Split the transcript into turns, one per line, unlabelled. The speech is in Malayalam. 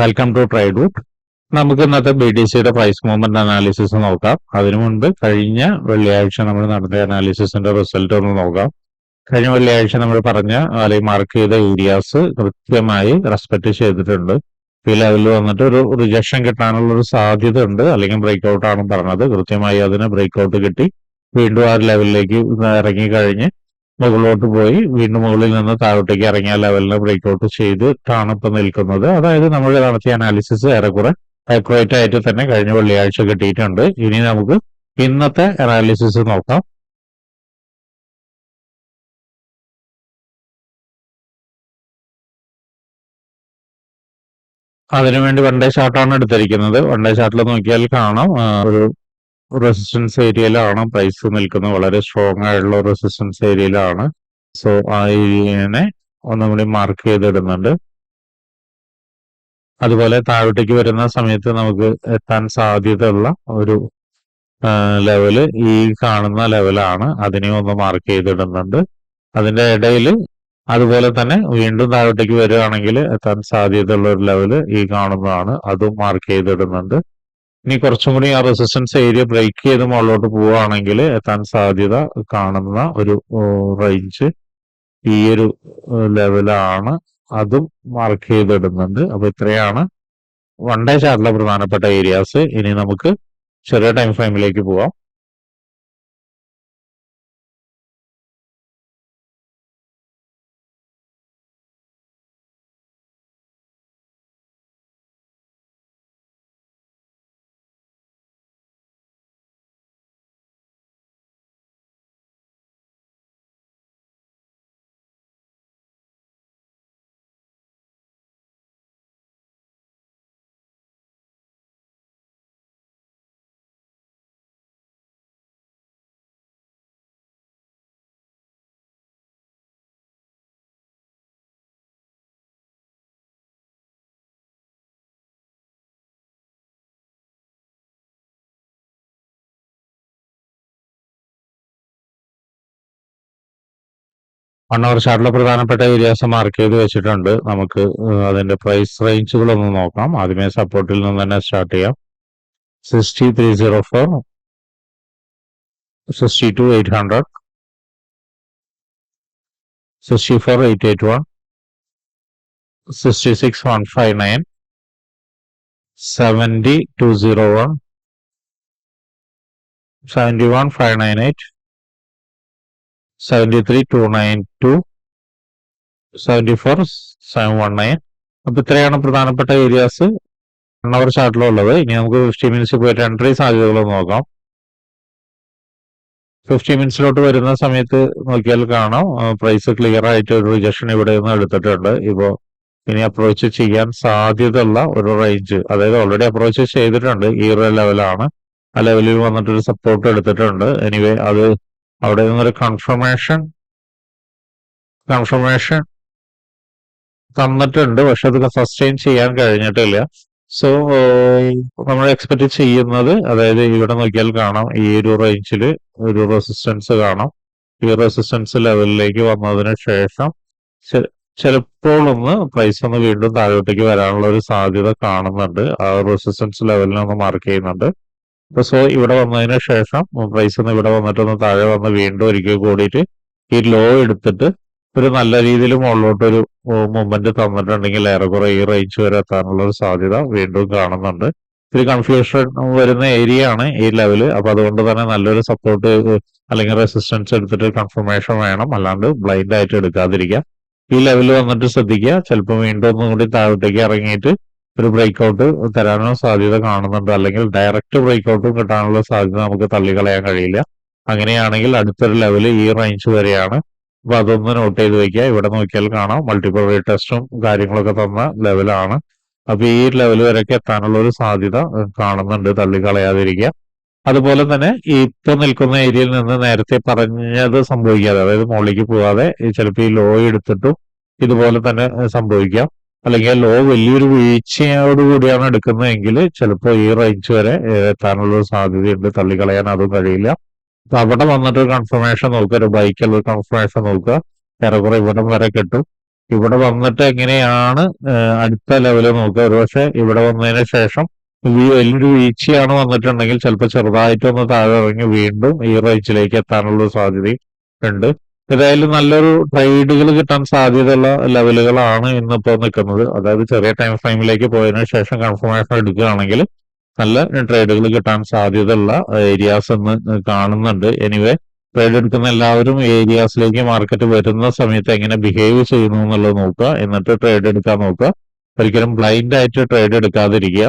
വെൽക്കം ടു ട്രൈഡ് വുഡ് നമുക്ക് ഇന്നത്തെ ബി ഡി സിയുടെ പ്രൈസ് മൂവ്മെന്റ് അനാലിസിസ് നോക്കാം. അതിനു മുൻപ് കഴിഞ്ഞ വെള്ളിയാഴ്ച നമ്മൾ നടത്തിയ അനാലിസിസിന്റെ റിസൾട്ട് ഒന്ന് നോക്കാം. കഴിഞ്ഞ വെള്ളിയാഴ്ച നമ്മൾ പറഞ്ഞ അല്ലെങ്കിൽ മാർക്ക് ചെയ്ത ഏരിയാസ് കൃത്യമായി റെസ്പെക്ട് ചെയ്തിട്ടുണ്ട്. ഈ ലെവലിൽ വന്നിട്ട് ഒരു റിജക്ഷൻ കിട്ടാനുള്ള ഒരു സാധ്യത ഉണ്ട്. അല്ലെങ്കിൽ ബ്രേക്ക് ഔട്ട് ആണ് പറഞ്ഞത്. കൃത്യമായി അതിന് ബ്രേക്ക് ഔട്ട് കിട്ടി. വീണ്ടും ആ ലെവലിലേക്ക് ഇറങ്ങി കഴിഞ്ഞ് മുകളിലോട്ട് പോയി വീണ്ടും മുകളിൽ നിന്ന് താഴോട്ടേക്ക് ഇറങ്ങിയ ലെവലിനെ ബ്രേക്ക് ഔട്ട് ഇപ്പൊ നിൽക്കുന്നത്. അതായത് നമ്മൾ നടത്തിയ അനാലിസിസ് ഏറെക്കുറെ ആക്യുറേറ്റ് ആയിട്ട് തന്നെ കഴിഞ്ഞ വെള്ളിയാഴ്ച കിട്ടിയിട്ടുണ്ട്. ഇനി നമുക്ക് ഇന്നത്തെ അനാലിസിസ് നോക്കാം. അതിനുവേണ്ടി വൺ ഡേ ചാർട്ടാണ് എടുത്തിരിക്കുന്നത്. വൺ ഡേ ചാർട്ടിൽ നോക്കിയാൽ കാണാം. ഒരു റെസിസ്റ്റൻസ് ഏരിയയിലാണ് പ്രൈസ് നിൽക്കുന്നത്. വളരെ സ്ട്രോങ് ആയിട്ടുള്ള റെസിസ്റ്റൻസ് ഏരിയയിലാണ് സോ ആ ഏരിയനെ ഒന്നും കൂടി മാർക്ക് ചെയ്തിടുന്നുണ്ട്. അതുപോലെ താഴോട്ടേക്ക് വരുന്ന സമയത്ത് നമുക്ക് എത്താൻ സാധ്യതയുള്ള ഒരു ലെവൽ ഈ കാണുന്ന ലെവലാണ് അതിനെ ഒന്ന് മാർക്ക് ചെയ്തിടുന്നുണ്ട്. അതിന്റെ ഇടയിൽ അതുപോലെ തന്നെ വീണ്ടും താഴോട്ടേക്ക് വരികയാണെങ്കിൽ എത്താൻ സാധ്യതയുള്ള ഒരു ലെവൽ ഈ കാണുന്നതാണ്. അതും മാർക്ക് ചെയ്തിടുന്നുണ്ട്. ഇനി കുറച്ചും കൂടി ആ റെസിസ്റ്റൻസ് ഏരിയ ബ്രേക്ക് ചെയ്ത് മുകളിലോട്ട് പോവുകയാണെങ്കിൽ എത്താൻ സാധ്യത കാണുന്ന ഒരു റേഞ്ച് ഈ ഒരു ലെവലാണ് അതും മാർക്ക് ചെയ്തിടുന്നുണ്ട് അപ്പൊ ഇത്രയാണ് വൺ ഡേ ചാർട്ടിലെ പ്രധാനപ്പെട്ട ഏരിയാസ് ഇനി നമുക്ക് ചെറിയ ടൈം ഫ്രെയിമിലേക്ക് പോവാം. ചാർട്ടിലെ പ്രധാനപ്പെട്ട ഏരിയാസ് മാർക്ക് ചെയ്ത് വെച്ചിട്ടുണ്ട്. നമുക്ക് അതിന്റെ പ്രൈസ് റേഞ്ചുകൾ ഒന്ന് നോക്കാം. ആദ്യമേ സപ്പോർട്ടിൽ നിന്ന് തന്നെ സ്റ്റാർട്ട് ചെയ്യാം. Sixty three zero four sixty two eight hundred sixty four eight eight one sixty six one five nine seventy two zero one seventy one five nine eight seventy two nine two seventy four seven one nine അപ്പൊ ഇത്രയാണ് പ്രധാനപ്പെട്ട ഏരിയാസ് വൺ അവർ ചാർട്ടിലുള്ളത് ഇനി നമുക്ക് ഫിഫ്റ്റി മിനിറ്റ്സ് പോയിട്ട് എൻട്രി സാധ്യതകളൊന്ന് നോക്കാം. ഫിഫ്റ്റി മിനിറ്റ്സിലോട്ട് വരുന്ന സമയത്ത് നോക്കിയാൽ കാണാം. പ്രൈസ് ക്ലിയർ ആയിട്ട് ഒരു റിജക്ഷൻ ഇവിടെ നിന്ന് എടുത്തിട്ടുണ്ട്. ഇപ്പോ ഇനി അപ്രോച്ച് ചെയ്യാൻ സാധ്യതയുള്ള ഒരു റേഞ്ച് അതായത് ഓൾറെഡി അപ്രോച്ച് ചെയ്തിട്ടുണ്ട്. ഈ ഒരു ലെവലാണ് ആ ലെവലിൽ വന്നിട്ടൊരു സപ്പോർട്ട് എടുത്തിട്ടുണ്ട്. എനിവേ അത് അവിടെ നിന്നൊരു കൺഫർമേഷൻ കൺഫർമേഷൻ തന്നിട്ടുണ്ട് പക്ഷെ അത് സസ്റ്റെയിൻ ചെയ്യാൻ കഴിഞ്ഞിട്ടില്ല. സോ നമ്മൾ എക്സ്പെക്ട് ചെയ്യുന്നത് അതായത് ഇവിടെ നോക്കിയാൽ കാണാം ഈ ഒരു റേഞ്ചിൽ ഒരു റെസിസ്റ്റൻസ് കാണാം. ഈ റെസിസ്റ്റൻസ് ലെവലിലേക്ക് വന്നതിന് ശേഷം ചിലപ്പോൾ ഒന്ന് പ്രൈസ് ഒന്ന് വീണ്ടും താഴോട്ടേക്ക് വരാനുള്ള ഒരു സാധ്യത കാണുന്നുണ്ട്. ആ റെസിസ്റ്റൻസ് ലെവലിനെ ഒന്ന് മാർക്ക് ചെയ്യുന്നുണ്ട്. അപ്പൊ സോ ഇവിടെ വന്നതിന് ശേഷം പ്രൈസ് ഒന്ന് ഇവിടെ വന്നിട്ട് ഒന്ന് താഴെ വന്ന് വീണ്ടും ഒരിക്കൽ കൂടിയിട്ട് ഈ ലോ എടുത്തിട്ട് ഒരു നല്ല രീതിയിൽ മുകളിലോട്ട് ഒരു മൂവ്മെന്റ് തന്നിട്ടുണ്ടെങ്കിൽ ഏറെക്കുറെ ഈ റേഞ്ച് വരെ എത്താനുള്ള ഒരു സാധ്യത വീണ്ടും കാണുന്നുണ്ട്. ഇത്തിരി കൺഫ്യൂഷൻ വരുന്ന ഏരിയ ആണ് ഈ ലെവൽ അപ്പൊ അതുകൊണ്ട് തന്നെ നല്ലൊരു സപ്പോർട്ട് അല്ലെങ്കിൽ റെസിസ്റ്റൻസ് എടുത്തിട്ട് കൺഫർമേഷൻ വേണം. അല്ലാണ്ട് ബ്ലൈൻഡ് ആയിട്ട് എടുക്കാതിരിക്കുക. ഈ ലെവലിൽ വന്നിട്ട് ശ്രദ്ധിക്കുക. ചിലപ്പോൾ വീണ്ടും ഒന്നും കൂടി താഴോട്ടേക്ക് ഇറങ്ങിയിട്ട് ഒരു ബ്രേക്ക് ഔട്ട് തരാനുള്ള സാധ്യത കാണുന്നുണ്ട്. അല്ലെങ്കിൽ ഡയറക്റ്റ് ബ്രേക്ക് ഔട്ടും കിട്ടാനുള്ള സാധ്യത നമുക്ക് തള്ളിക്കളയാൻ കഴിയില്ല. അങ്ങനെയാണെങ്കിൽ അടുത്തൊരു ലെവൽ ഈ റേഞ്ച് വരെയാണ്. അപ്പൊ അതൊന്ന് നോട്ട് ചെയ്ത് വെക്കുക. ഇവിടെ നോക്കിയാൽ കാണാം. മൾട്ടിപ്പിൾ റേ ടെസ്റ്റും കാര്യങ്ങളൊക്കെ തന്ന ലെവലാണ് അപ്പൊ ഈ ലെവൽ വരെയൊക്കെ എത്താനുള്ള ഒരു സാധ്യത കാണുന്നുണ്ട്. തള്ളിക്കളയാതിരിക്കുക. അതുപോലെ തന്നെ ഇപ്പൊ നിൽക്കുന്ന ഏരിയയിൽ നിന്ന് നേരത്തെ പറഞ്ഞത് സംഭവിക്കാതെ അതായത് മുകളിലേക്ക് പോകാതെ ചിലപ്പോൾ ഈ ലോ എടുത്തിട്ടും ഇതുപോലെ തന്നെ സംഭവിക്കാം. അല്ലെങ്കിൽ ലോ വലിയൊരു വീഴ്ചയോടുകൂടിയാണ് എടുക്കുന്നതെങ്കിൽ ചിലപ്പോൾ ഈ റേഞ്ച് വരെ എത്താനുള്ള സാധ്യതയുണ്ട്. തള്ളിക്കളയാൻ അതും കഴിയില്ല. അപ്പൊ അവിടെ വന്നിട്ട് ഒരു കൺഫർമേഷൻ നോക്കുക ഒരു ബൈക്കുള്ള കൺഫർമേഷൻ നോക്കുക. ഏറെക്കുറെ ഇവിടം വരെ കിട്ടും. ഇവിടെ വന്നിട്ട് എങ്ങനെയാണ് അടുത്ത ലെവൽ നോക്കുക? ഒരുപക്ഷെ ഇവിടെ വന്നതിന് ശേഷം വലിയൊരു വീഴ്ചയാണ് വന്നിട്ടുണ്ടെങ്കിൽ ചിലപ്പോൾ ചെറുതായിട്ടൊന്ന് താഴെ ഇറങ്ങി വീണ്ടും ഈ റേഞ്ചിലേക്ക് എത്താനുള്ള സാധ്യത ഉണ്ട്. ഏതായാലും നല്ലൊരു ട്രേഡുകൾ കിട്ടാൻ സാധ്യതയുള്ള ലെവലുകളാണ് ഇന്നിപ്പോ നിൽക്കുന്നത്. അതായത് ചെറിയ ടൈം ഫ്രെയിമിലേക്ക് പോയതിനു ശേഷം കൺഫർമേഷൻ എടുക്കുകയാണെങ്കിൽ നല്ല ട്രേഡുകൾ കിട്ടാൻ സാധ്യതയുള്ള ഏരിയാസ് എന്ന് കാണുന്നുണ്ട്. എനിവേ ട്രേഡ് എടുക്കുന്ന എല്ലാവരും ഏരിയാസിലേക്ക് മാർക്കറ്റ് വരുന്ന സമയത്ത് എങ്ങനെ ബിഹേവ് ചെയ്യുന്നു എന്നുള്ളത് നോക്കുക. എന്നിട്ട് ട്രേഡ് എടുക്കാൻ നോക്കുക. ഒരിക്കലും ബ്ലൈൻഡ് ആയിട്ട് ട്രേഡ് എടുക്കാതിരിക്കുക.